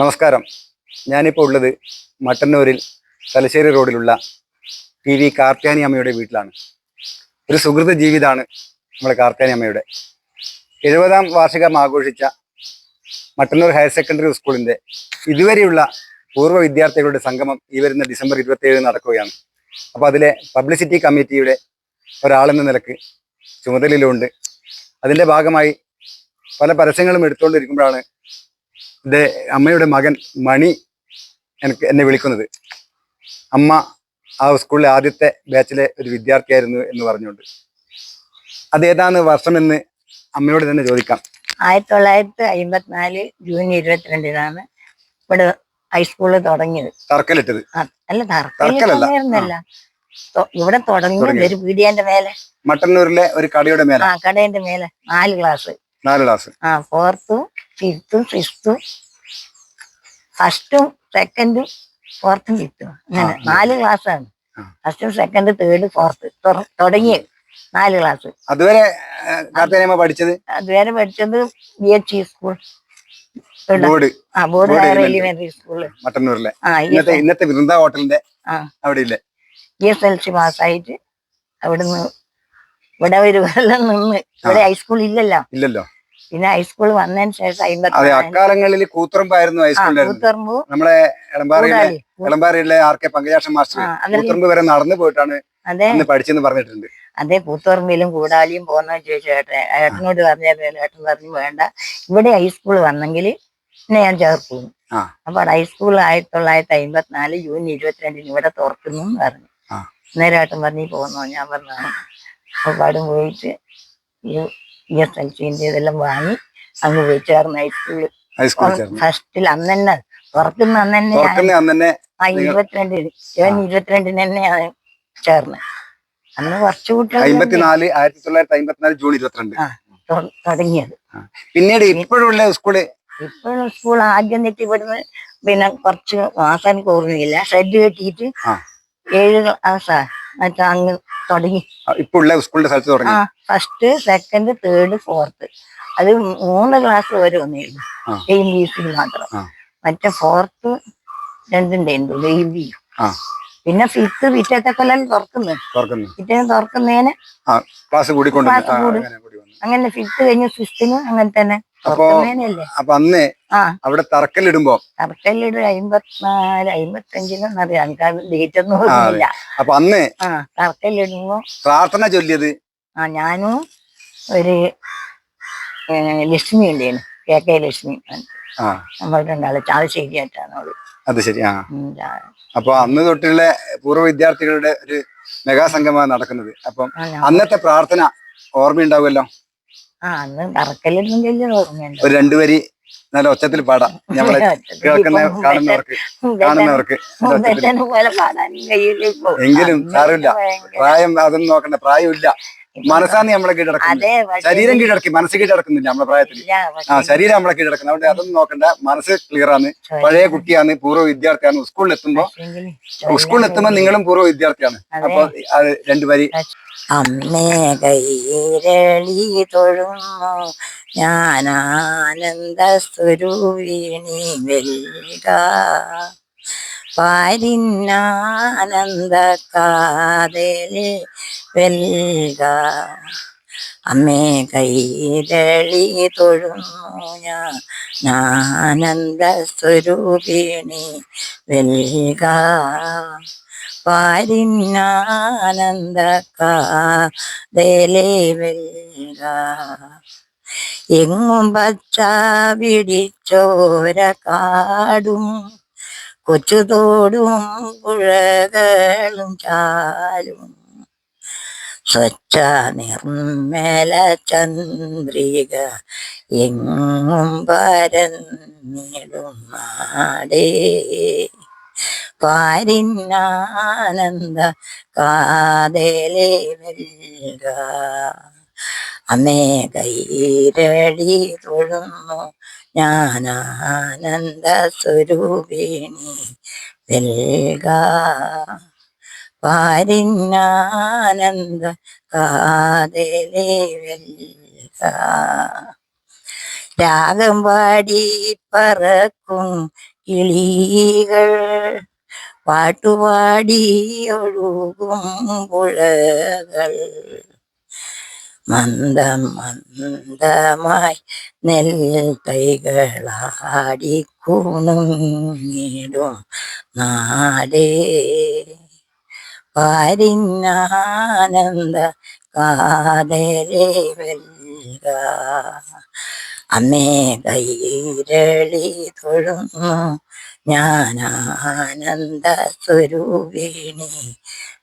നമസ്കാരം. ഞാനിപ്പോൾ ഉള്ളത് മട്ടന്നൂരിൽ തലശ്ശേരി റോഡിലുള്ള ടി വി കാർത്യാനി അമ്മയുടെ വീട്ടിലാണ്. ഒരു സുഹൃത്ത് ജീവിതമാണ് നമ്മുടെ കാർത്യാനി അമ്മയുടെ. എഴുപതാം വാർഷികം ആഘോഷിച്ച മട്ടന്നൂർ ഹയർ സെക്കൻഡറി സ്കൂളിന്റെ ഇതുവരെയുള്ള പൂർവ വിദ്യാർത്ഥികളുടെ സംഗമം ഈ വരുന്ന ഡിസംബർ ഇരുപത്തിയേഴ് നടക്കുകയാണ്. അപ്പോൾ അതിലെ പബ്ലിസിറ്റി കമ്മിറ്റിയുടെ ഒരാളെന്ന നിലയ്ക്ക് ചുമതലയിലുണ്ട്. അതിന്റെ ഭാഗമായി പല പരസ്യങ്ങളും എടുത്തുകൊണ്ടിരിക്കുമ്പോഴാണ് എന്റെ അമ്മയുടെ മകൻ മണി എനിക്ക് എന്നെ വിളിക്കുന്നത്. അമ്മ ആ സ്കൂളിലെ ആദ്യത്തെ ബാച്ചിലെ ഒരു വിദ്യാർത്ഥിയായിരുന്നു എന്ന് പറഞ്ഞുകൊണ്ട്. അതേതാണ് വർഷമെന്ന് അമ്മയോട് തന്നെ ചോദിക്കാം. ആയിരത്തി തൊള്ളായിരത്തി അമ്പത്തിനാല് ജൂൺ ഇരുപത്തിരണ്ടിനാണ് ഇവിടെ ഹൈസ്കൂൾ തുടങ്ങിയത്. തറക്കലിട്ടത് അല്ല തറക്കലല്ല. ഇവിടെ തുടങ്ങിയത്. ഒരു പീഡിയന്റെ മേലെ. മട്ടന്നൂരിലെ ഒരു കടയുടെ മേലെ. ആ കടേന്റെ മേലെ. നാല് ക്ലാസ് നാല് ക്ലാസ് ആ ഫോർത്തും ഫിഫ്ത്തും സിക്സ്ത്തും ഫസ്റ്റും സെക്കൻഡും ഫോർത്തും ഫിഫ്ത്തും അങ്ങനെ നാല് ക്ലാസ്സാണ്. ഫസ്റ്റും സെക്കൻഡ് തേർഡ് ഫോർത്ത് തുടങ്ങിയത് നാല് ക്ലാസ് അതുവരെ പഠിച്ചത്? അതുവരെ പഠിച്ചത് B H E school. Board. ആ board board higher elementary. Elementary school മട്ടന്നൂരിലെ. ഇന്നത്തെ ഇന്നത്തെ. വൃന്ദ ഹോട്ടലിന്റെ അവിടെ ഇല്ലേ ഇ എസ് എൽ സി പാസ്സായിട്ട് അവിടുന്ന് ഇവിടെ ഒരു കൊല്ലം നിന്ന്. ഇവിടെ ഹൈസ്കൂൾ ഇല്ലല്ലോ. ഇല്ലല്ലോ. പിന്നെ ഹൈസ്കൂൾ വന്നതിന് ശേഷം അതെ അക്കാലങ്ങളിൽ കൂത്തുറമ്പായിരുന്നു ഹൈസ്കൂളിലായിരുന്നു നമ്മളെ എളമ്പാറയിലെ R K Pankajakshan master Koothuparamba വരെ നടന്നു പോയിട്ടാണ് അന്ന് പഠിച്ചെന്ന് പറഞ്ഞിട്ടുണ്ട്. അതെ കൂത്തുറമ്പിലും കൂടാലിയും പോകുന്ന ചോദിച്ചു ഏട്ടൻ ഏട്ടനോട് പറഞ്ഞായിരുന്നു ഏട്ടൻ പറഞ്ഞു വേണ്ട. ഇവിടെ ഹൈസ്കൂൾ വന്നെങ്കിൽ പിന്നെ ഞാൻ ചേർക്കും. അപ്പൊ ഹൈസ്കൂൾ ആയിരത്തി തൊള്ളായിരത്തി അമ്പത്തിനാല് ജൂൺ ഇരുപത്തിരണ്ടിന് ഇവിടെ തുറക്കുന്നു എന്ന് പറഞ്ഞു. നേരെ അന്നേരം ഏട്ടൻ പറഞ്ഞു പോകുന്നോ ഞാൻ പറഞ്ഞു അപ്പൊ പാടും പോയിട്ട് ഇ എസ് എൽ സിന്റെ ഇതെല്ലാം വാങ്ങി അങ്ങ് പോയി ചേർന്ന് ഹൈസ്കൂളിൽ ഫസ്റ്റിൽ അന്ന് തന്നെ തുറക്കുന്ന അന്ന് തന്നെ ഞാൻ ആ ഇരുപത്തിരണ്ടിന് ജൂൺ ഇരുപത്തിരണ്ടിന് തന്നെയാണ് ചേർന്ന്. അന്ന് കുറച്ചു കുട്ടികൾ ആയിരത്തി തൊള്ളായിരത്തി അമ്പത്തിനാല് ജൂൺ ഇരുപത്തിരണ്ട്. തുടങ്ങിയത്. പിന്നീട് ഇപ്പോഴുള്ള സ്കൂൾ? ഇപ്പോഴും സ്കൂൾ ആദ്യം തെറ്റി ഇവിടുന്ന് പിന്നെ കുറച്ച് മാസം ഓർമ്മയില്ല. ഷെഡ് കെട്ടിയിട്ട്. ഏഴ് മറ്റേ അങ്ങ് തുടങ്ങി. സ്കൂളിന്റെ സ്ഥലത്ത് ആ തുടങ്ങി ഫസ്റ്റ് സെക്കൻഡ് തേർഡ് ഫോർത്ത് അത് മൂന്ന് ക്ലാസ് വരെ ആ. എ ബി സി മാത്രം മറ്റേ ഫോർത്ത് രണ്ടുണ്ടായിരുന്നു എ ബിയും പിന്നെ ഫിത്ത് പിറ്റത്തെ കൊല്ലം തുറക്കുന്നു. പിറ്റേന്ന് പിറ്റേ തുറക്കുന്നതിന് ക്ലാസ് കൂടും. അങ്ങനെ ഫിഫ്ത്ത് കഴിഞ്ഞ് ഫിഫ്റ്റിന് അങ്ങനെ തന്നെ അപ്പോ അന്ന് അവിടെ തറക്കല്ലിടുമ്പോ? തറക്കല്ലിടും. അമ്പത്തിനാല് അമ്പത്തഞ്ചിനും അറിയാം എനിക്ക് ഡേറ്റ് ഒന്നും. ഓർമ്മയില്ല. അപ്പൊ അന്ന് തറക്കല്ലിടുമ്പോ പ്രാർത്ഥന ചൊല്ലിയത്? ആ ഞാനും ഒരു ലക്ഷ്മി ഉണ്ടായിരുന്നു. K K Lakshmi. നമ്മൾ രണ്ടാൾ ചാവശ്ശേരിയായിട്ടാണ് അവൾ. അത് ശരി ആ. അപ്പൊ അന്ന് തൊട്ടുള്ള പൂർവ വിദ്യാർത്ഥികളുടെ ഒരു മെഗാ സംഗമമാണ് നടക്കുന്നത്. അപ്പം അന്നത്തെ പ്രാർത്ഥന ഓർമ്മയുണ്ടാവുമല്ലോ? ഒരു രണ്ടുപേരി നല്ല ഒച്ചത്തിൽ പാടാം. ഞമ്മളെ കേൾക്കുന്ന കാണുന്നവർക്ക് കാണുന്നവർക്ക് എങ്കിലും സാറില്ല പ്രായം അതൊന്നും നോക്കണ്ട. പ്രായമില്ല. മനസ്സാണ് നമ്മളെ കീഴടക്കുന്നത് ശരീരം കീഴടക്കി മനസ്സ് കീഴടക്കുന്നില്ല നമ്മളെ പ്രായത്തിൽ ആ ശരീരം നമ്മളെ കീഴടക്കുന്നത് അതുകൊണ്ട് അതൊന്നും നോക്കണ്ട. മനസ്സ് ക്ലിയർ ആണ്. പഴയ കുട്ടിയാണ് പൂർവ വിദ്യാർത്ഥിയാണ്. സ്കൂളിൽ എത്തുമ്പോ സ്കൂളിൽ എത്തുമ്പോ നിങ്ങളും പൂർവ വിദ്യാർത്ഥിയാണ്. അപ്പൊ അത് വരി. അമ്മേ കൈരളി തൊഴുന്നു ഞാനാനന്ദ സ്വരൂപിണി വെൽക പാരിന്നാനന്ദ കാതലി വെൽക. അമ്മേ കൈരളി തൊഴുന്നു ഞാനന്ദ സ്വരൂപിണി വെൽക. പാരിന്നാനന്ദ കാതലേ വെൽക. എങ്ങും പച്ച പിടിച്ചോര കാടും കൊച്ചുതോടും പുഴകളും ചാലും. സ്വച്ഛ നിർമ്മല ചന്ദ്രിക എങ്ങും പരന്നിടും നാടേ പാരിന്നാനന്ദ കാതലേ നൽക അമ്മേ കൈരടി തൊഴുന്നു ഞാനാനന്ദ സ്വരൂപിണി വെൽക പാരിന്നാനന്ദ കാതലേ രാഗം പാടി പറക്കും കിളികൾ. പാട്ടുപാടി ഒഴുകും പുഴകൾ. മന്ദം മന്ദമായി നെൽ കൈകളാടി കുണുങ്ങിടും നാടേ. പാരിന്നാനന്ദ കാതരെ വെൽക അമ്മേ കൈരളി തൊഴുന്നു ഞാനാനന്ദ സ്വരൂപിണി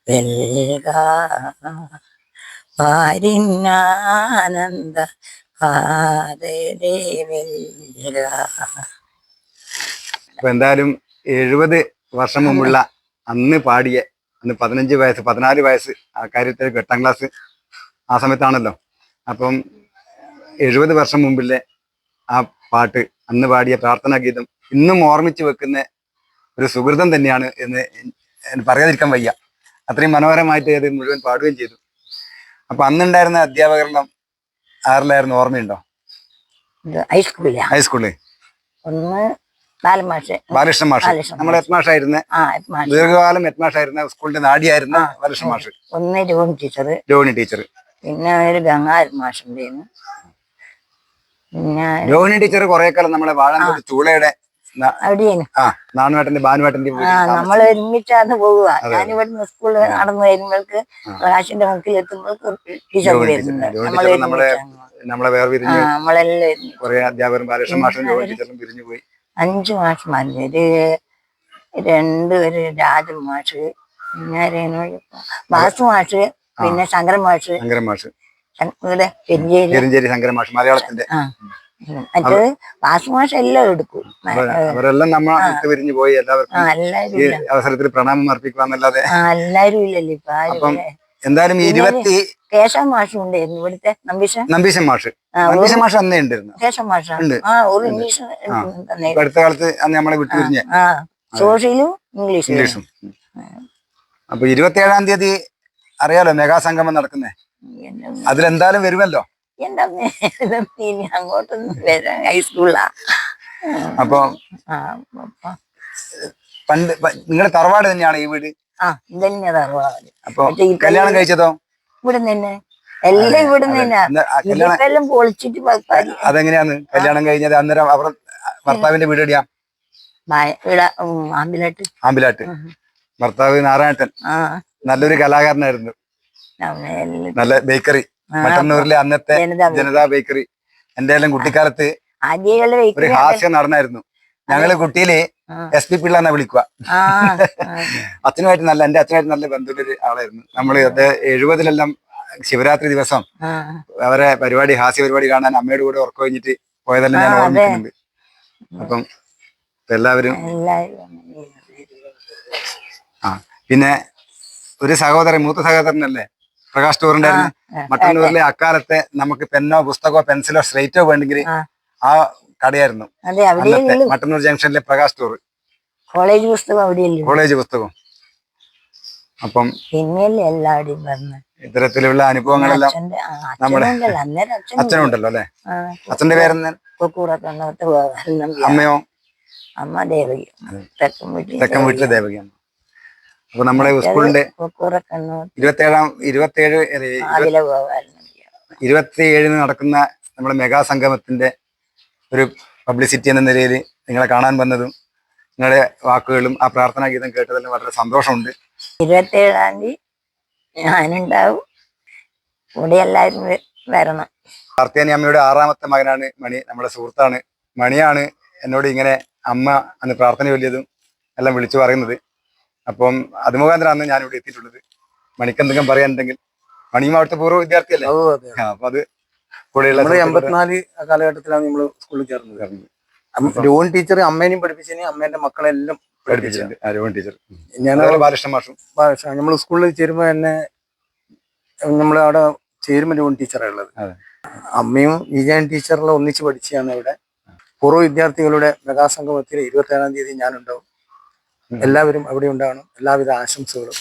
വെൽക പാരിന്നാനന്ദ അപ്പൊ എന്തായാലും എഴുപത് വർഷം മുമ്പുള്ള അന്ന് പാടിയ അന്ന് പതിനഞ്ച് വയസ്സ് പതിനാല് വയസ്സ് ആ കാര്യത്തിൽ എട്ടാം ക്ലാസ് ആ സമയത്താണല്ലോ. അപ്പം എഴുപത് വർഷം മുമ്പിലെ ആ പാട്ട് അന്ന് പാടിയ പ്രാർത്ഥനാ ഗീതം ഇന്നും ഓർമ്മിച്ച് വെക്കുന്ന ഒരു സുഹൃതം തന്നെയാണ് എന്ന് പറയാതിരിക്കാൻ വയ്യ. അത്രയും മനോഹരമായിട്ട് അത് മുഴുവൻ പാടുകയും ചെയ്തു. അപ്പൊ അന്നുണ്ടായിരുന്ന അധ്യാപകരെല്ലാം ആരിലായിരുന്നു? ഓർമ്മയുണ്ടോ? ഹൈസ്കൂളിൽ ഹൈസ്കൂളിൽ ഒന്ന് നാല് മാഷ്. ബാലകൃഷ്ണൻ മാഷ്. നമ്മൾ മാഷ് ദീർഘകാലം എത്മാഷായിരുന്ന. മാഷായിരുന്ന സ്കൂളിന്റെ നാടിയായിരുന്ന. ബാലകൃഷ്ണൻ മാഷ്. ഒന്ന് രോഹിണി ടീച്ചർ രോഹിണി ടീച്ചർ പിന്നെ ഒരു ഗംഗാധര മാഷുണ്ടായിരുന്നു. പിന്നെ രോഹിണി ടീച്ചർ കുറെ കാലം നമ്മളെ വാഴ ചൂളയുടെ നാണുവേട്ടന്റെ ഭാനുവേട്ടന്റെ നമ്മൾ. ഒരുമിച്ചാണ് പോവുക. ഞാനിവിടുന്ന് സ്കൂളിൽ നടന്നു വരുമ്പോൾക്ക്. പ്രകാശിന്റെ മുക്കിൽ എത്തുമ്പോൾ ടീച്ചർ വരുന്നുണ്ട് നമ്മളെ നമ്മളെ നമ്മളെല്ലാം കുറെ അധ്യാപകരും ബാലകൃഷ്ണൻ മാഷും പിന്നെ രോഹിണി ടീച്ചറും പിരിഞ്ഞു പോയി. അഞ്ച് മാഷുമാരുണ്ട് ഒരു രണ്ട് ഒരു രാജ മാഷ് പിന്നെ? വാസു മാഷ് പിന്നെ ശങ്കരൻ മാഷ്. ശങ്കരൻ മാഷ്. ശ- ഇവിടെ പെരിഞ്ചേരി. പെരിഞ്ചേരി ശങ്കരൻ മാഷ് മലയാളത്തിന്റെ. മറ്റേത് വാസു മാഷ് എല്ലാം എടുക്കും. അവരെല്ലാം നമ്മ വിട്ട് പോയി എല്ലാവർക്കും അവസരത്തിൽ പ്രണാമം അർപ്പിക്കാന്നല്ലാതെ എല്ലാരും ഇല്ലല്ലോ ഇപ്പൊ അപ്പം എന്തായാലും ഇരുപത്തി കേശവ മാഷും ഉണ്ടായിരുന്നു. ഇവിടുത്തെ നമ്പീശ നമ്പീശൻ മാഷ്. നമ്പീശൻ മാഷ് അന്നേ ഉണ്ടായിരുന്നു. കേശവ മാഷ? ഒരു ഇംഗ്ലീഷ് അടുത്ത കാലത്ത് അന്ന് നമ്മളെ വിട്ടു പിരിഞ്ഞ ആ സോഷ്യലും ഇംഗ്ലീഷും. ഇംഗ്ലീഷും. അപ്പൊ ഇരുപത്തി ഏഴാം തീയതി അറിയാലോ മെഗാസംഗമം നടക്കുന്നേ. അതിലെന്തായാലും വരുമല്ലോ. എന്റെ ഇനി അങ്ങോട്ടൊന്നും വരാൻ ഹൈസ്കൂളാ അപ്പൊ പണ്ട് നിങ്ങളുടെ തറവാട് തന്നെയാണ് ഈ വീട്? ആ ഇതന്നെ തറവാട്. അപ്പൊ കല്യാണം കഴിച്ചതോ? ഇവിടെ തന്നെ എല്ലാം ഇവിടെ ഇതിപ്പെല്ലാം പൊളിച്ചിട്ട്. അതെങ്ങനെയാന്ന് കല്യാണം കഴിഞ്ഞത് അന്നേരം അവർ ഭർത്താവിന്റെ വീട് എടിയാ ആമ്പിലാട്ട്. ആമ്പിലാട്ട്. ഭർത്താവ് നാരായണൻ. നല്ലൊരു കലാകാരനായിരുന്നു. നല്ല ബേക്കറി. മട്ടന്നൂരിലെ അന്നത്തെ ജനതാ ബേക്കറി എന്തായാലും കുട്ടിക്കാലത്ത് ഒരു ഹാസ്യം നടന്നായിരുന്നു. ഞങ്ങൾ കുട്ടിയിൽ. എസ് പി പിള്ള എന്നാ വിളിക്കുക. അച്ഛനുമായിട്ട് നല്ല എന്റെ അച്ഛനായിട്ട് നല്ല ബന്ധമുള്ള ഒരു ആളായിരുന്നു. നമ്മൾ എഴുപതിലെല്ലാം ശിവരാത്രി ദിവസം. അവരെ പരിപാടി ഹാസ്യ പരിപാടി കാണാൻ അമ്മയുടെ കൂടെ ഉറക്കം കഴിഞ്ഞിട്ട് പോയതെല്ലാം ഞാൻ ഓർമ്മിക്കുന്നുണ്ട്. അപ്പം എല്ലാവരും ആ പിന്നെ ഒരു സഹോദരൻ മൂത്ത സഹോദരനല്ലേ? പ്രകാശ് ആ, മട്ടന്നൂരിലെ അക്കാലത്തെ നമുക്ക് പെന്നോ പുസ്തകമോ പെൻസിലോ സ്ലേറ്റോ വേണ്ടെങ്കിൽ ആ. കടയായിരുന്നു മട്ടന്നൂർ ജംഗ്ഷനിലെ പ്രകാശ് ടൂർ. കോളേജ് പുസ്തകം അവിടെയല്ലേ കോളേജ് പുസ്തകം. അപ്പം പിന്നെയല്ലേ പറഞ്ഞത്? ഇത്തരത്തിലുള്ള അനുഭവങ്ങളെല്ലാം നമ്മുടെ- അച്ഛനുണ്ടല്ലോ. അല്ലെ? അച്ഛന്റെ പേരെന്ന് അമ്മയോ? അമ്മ ദേവകി. തെക്കൻ വീട്ടിലെ ദേവകിയാണ്. അപ്പൊ നമ്മുടെ സ്കൂളിന്റെ ഇരുപത്തേഴാം ഇരുപത്തേഴ് അതിലെ പോകാൻ ഇരുപത്തി ഏഴിന് നടക്കുന്ന നമ്മുടെ മെഗാ സംഗമത്തിന്റെ ഒരു പബ്ലിസിറ്റി എന്ന നിലയിൽ നിങ്ങളെ കാണാൻ വന്നതും നിങ്ങളുടെ വാക്കുകളും ആ പ്രാർത്ഥനാ ഗീതം കേട്ടതിലും വളരെ സന്തോഷമുണ്ട്. ഇരുപത്തേഴാം തീയതി ഞാനുണ്ടാവും. കൂടെ എല്ലാവരും വരണം. കാർത്തിയാനി അമ്മയുടെ ആറാമത്തെ മകനാണ് മണി നമ്മുടെ സുഹൃത്താണ്. മണിയാണ് എന്നോട് ഇങ്ങനെ അമ്മ അന്ന് പ്രാർത്ഥന ചൊല്ലിയതും എല്ലാം വിളിച്ചു പറയുന്നത്. അപ്പം അത് മുഖാന്തരമാണ് ഞാൻ ഇവിടെ എത്തിയിട്ടുള്ളത്. മണിക്ക് എന്തെങ്കിലും പറയാനുണ്ടെങ്കിൽ മണിയും അവിടുത്തെ പൂർവ വിദ്യാർത്ഥിയല്ലേ? അപ്പൊ അത് കൂടെയുള്ള എൺപത്തിനാല് കാലഘട്ടത്തിലാണ് നമ്മൾ സ്കൂളിൽ ചേർന്നത്. രോഹൻ ടീച്ചർ അമ്മേനെയും പഠിപ്പിച്ചതിന് അമ്മേന്റെ മക്കളെല്ലാം പഠിപ്പിച്ചിട്ടുണ്ട്. രോഹൻ ടീച്ചർ ഞാൻ അതുപോലെ ബാലകൃഷ്ണ മാഷും. നമ്മൾ സ്കൂളിൽ ചേരുമ്പോ തന്നെ നമ്മൾ അവിടെ ചേരുമ്പോ രോഹൻ ടീച്ചറാണ് ഉള്ളത്. അമ്മയും വിജയൻ ടീച്ചറിലെ ഒന്നിച്ച് പഠിച്ചാണ് ഇവിടെ പൂർവ വിദ്യാർത്ഥികളുടെ മെഗാസംഗമത്തിൽ ഇരുപത്തി ഏഴാം തീയതി ഞാനുണ്ടാവും. എല്ലാവരും അവിടെ ഉണ്ടാകണം. എല്ലാവിധ ആശംസകളും.